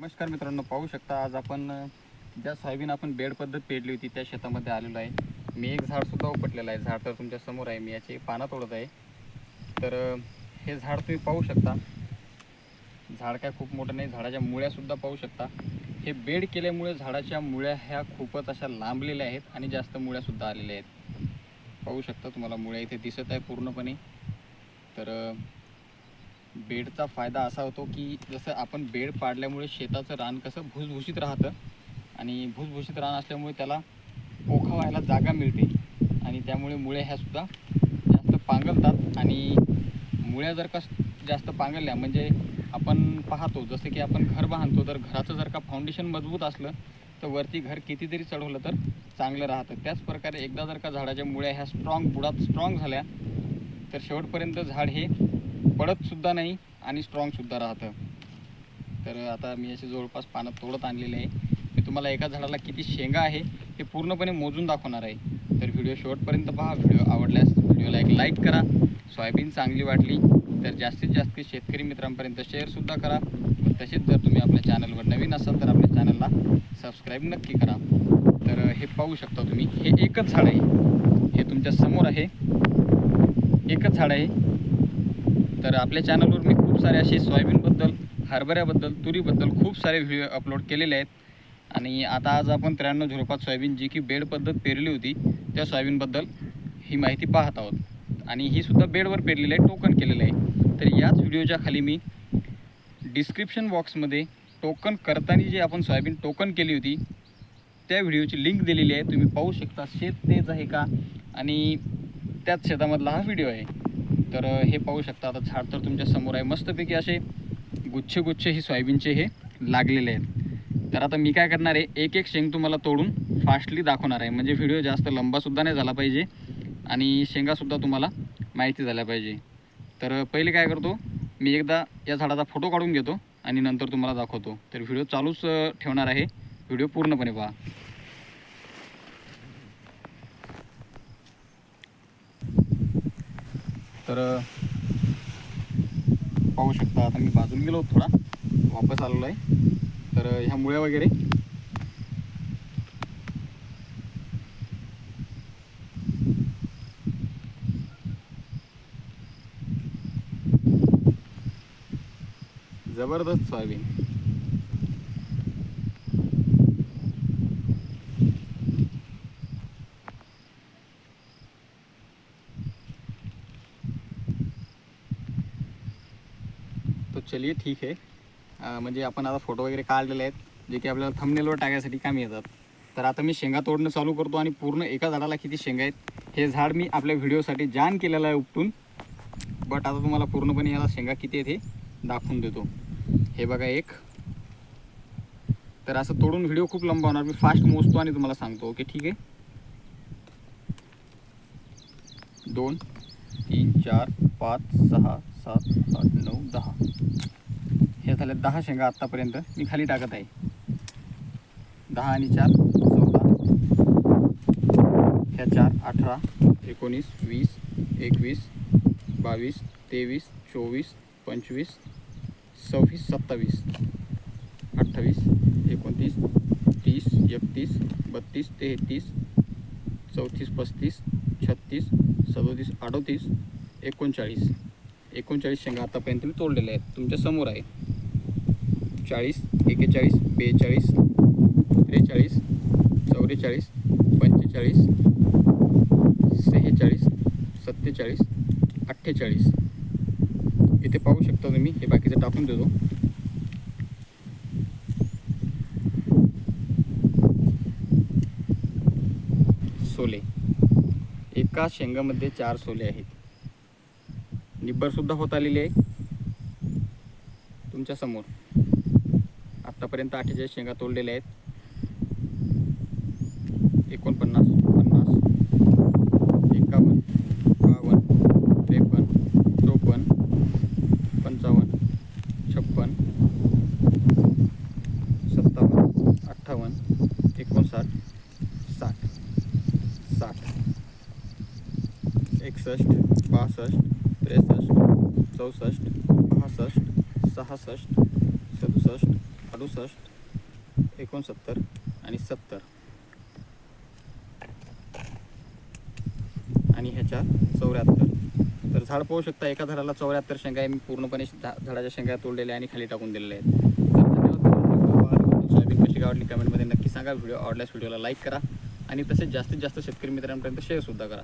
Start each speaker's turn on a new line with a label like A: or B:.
A: नमस्कार मित्रांनो पाहू शकता आज आपण ज्या सोयाबीन आपण बेड पद्धत पेरली होती त्या शेतामध्ये आलेलो आहे. मी एक झाडसुद्धा उपटलेलं आहे. झाड तर तुमच्यासमोर आहे. मी याची पानं तोडत आहे. तर हे झाड तुम्ही पाहू शकता. झाड काय खूप मोठं नाही झाडाच्या मुळ्यासुद्धा पाहू शकता. हे बेड केल्यामुळे झाडाच्या मुळ्या ह्या खूपच अशा लांबलेल्या आहेत आणि जास्त मुळ्यासुद्धा आलेल्या आहेत. पाहू शकता तुम्हाला मुळ्या इथे दिसत आहे पूर्णपणे. तर बेडचा फायदा असा होतो की जसं आपण बेड पाडल्यामुळे शेताचं रान कसं भुसभुशीत राहतं आणि भुसभुशीत रान असल्यामुळे त्याला पोखा व्हायला जागा मिळते. आणि त्यामुळे मुळे ह्या सुद्धा जास्त पांगलतात आणि मुळ्या जर का जास्त पांगलल्या म्हणजे आपण पाहतो जसं की आपण घर बांधतो तर घराचं जर का फाउंडेशन मजबूत असलं तर वरती घर कितीतरी चढवलं तर चांगलं राहतं. त्याच प्रकारे एकदा जर का झाडाच्या मुळ्या ह्या स्ट्रॉंग बुडात स्ट्रॉंग झाल्या तर शेवटपर्यंत झाड हे पडत सुद्धा नाही आणि स्ट्रॉंग सुद्धा राहतं. तर आता मी असे जवळपास पानं तोडत आणलेले आहे. मी तुम्हाला एका झाडाला किती शेंगा आहे हे पूर्णपणे मोजून दाखवणार आहे. तर व्हिडिओ शेवटपर्यंत पहा. व्हिडिओ आवडल्यास व्हिडिओला एक लाईक करा. सोयाबीन चांगली वाटली तर जास्तीत जास्त शेतकरी मित्रांपर्यंत शेअरसुद्धा करा. तसेच जर तुम्ही आपल्या चॅनलवर नवीन असाल तर आपल्या चॅनलला सबस्क्राईब नक्की करा. तर हे पाहू शकता तुम्ही हे एकच झाड आहे. हे तुमच्यासमोर आहे. एकच झाड आहे. तर आपल्या चॅनलवर मी खूप सारे असे सोयाबीनबद्दल हरभऱ्याबद्दल तुरीबद्दल खूप सारे व्हिडिओ अपलोड केलेले आहेत. आणि आता आज आपण त्र्याण्णव झिरो पाच सोयाबीन जी की बेड पद्धत पेरली होती त्या सोयाबीनबद्दल ही माहिती पाहत आहोत. आणि ही सुद्धा बेडवर पेरलेली आहे टोकन केलेलं आहे. तर याच व्हिडिओच्या खाली मी डिस्क्रिप्शन बॉक्समध्ये टोकन करताना जी आपण सोयाबीन टोकन केली होती त्या व्हिडिओची लिंक दिलेली आहे. तुम्ही पाहू शकता शेत तेच आहे का? आणि त्याच शेतामधला हा व्हिडिओ आहे. तर हे पाहू शकता आता झाड तर तुमच्यासमोर आहे. मस्तपैकी असे गुच्छ गुच्छ ही सोयाबीनचे हे लागलेले आहेत. तर आता मी काय करणार आहे एक एक शेंग तुम्हाला तोडून फास्टली दाखवणार आहे. म्हणजे व्हिडिओ जास्त लंबासुद्धा नाही झाला पाहिजे आणि शेंगासुद्धा तुम्हाला माहिती झाल्या पाहिजे. तर पहिले काय करतो मी एकदा या झाडाचा फोटो काढून घेतो आणि नंतर तुम्हाला दाखवतो. तर व्हिडिओ चालूच ठेवणार आहे. व्हिडिओ पूर्णपणे पहा. तर पाहू शकता आता मी बाजून गेलो थोडा. वापस आलेलो आहे. तर ह्या मुळ्या वगैरे. जबरदस्त सोयाबीन. चलिए ठीक आहे म्हणजे आपण आता फोटो वगैरे काढलेले आहेत जे की आपल्याला थंबनेलवर टाकायसाठी कामी येतात. तर आता मी शेंगा तोडणं चालू करतो आणि पूर्ण एका झाडाला किती शेंगा आहेत हे झाड मी आपल्या व्हिडिओसाठी जान केलेलं आहे उपटून. बट आता तुम्हाला पूर्णपणे याला शेंगा किती आहेत हे दाखवून देतो. हे बघा एक. तर असं तोडून व्हिडिओ खूप लंबा होणार मी फास्ट मोजतो आणि तुम्हाला सांगतो ओके ठीक आहे? दोन तीन चार पाच सहा सात आठ नऊ दहा. हे झाले दहा शेंगा आत्तापर्यंत मी खाली टाकत आहे. दहा आणि चार चौदा. ह्या चार अठरा एकोणीस वीस एकवीस बावीस तेवीस चोवीस पंचवीस सव्वीस सत्तावीस अठ्ठावीस एकोणतीस तीस एकतीस बत्तीस तेहतीस चौतीस पस्तीस छत्तीस सदोतीस अडोतीस एकोणचाळीस. एकोणचाळीस शेंगा आतापर्यंत मी तोडलेल्या आहेत. तुमच्यासमोर आहे. चाळीस एकेचाळीस बेचाळीस त्रेचाळीस चौवेचाळीस पंचेचाळीस सेहेचाळीस सत्तेचाळीस अठ्ठेचाळीस. इथे पाहू शकता तुम्ही हे बाकीचं टाकून देतो. सोले. एका शेंगामध्ये चार सोले आहेत. निब्बरसुद्धा होत आलेली आहे. तुमच्यासमोर आत्तापर्यंत अठ्ठेचाळीस शेंगा तोडलेल्या आहेत. एकोणपन्नास पन्नास एकावन्न बावन्न त्रेपन्न चोपन्न पंचावन्न छप्पन सत्तावन्न अठ्ठावन्न एकोणसाठ साठ साठ एकसष्ट बासष्ट त्रेसष्ट चौसष्ट पासष्ट सहासष्ट सदुसष्ट अडुसष्ट एकोणसत्तर आणि सत्तर. आणि ह्याच्या चौऱ्याहत्तर. तर झाड पाहू शकता एका झाडाला चौऱ्याहत्तर शेंगा आहे. मी पूर्णपणे झाडाच्या शेंगा तोडलेल्या आणि खाली टाकून दिलेल्या आहेत. तर धन्यवाद सोयाबीन कशी आवडली कमेंटमध्ये नक्की सांगा. व्हिडिओ आवडल्यास व्हिडिओला लाईक करा. आणि तसेच जास्तीत जास्त शेतकरी मित्रांपर्यंत शेअरसुद्धा करा.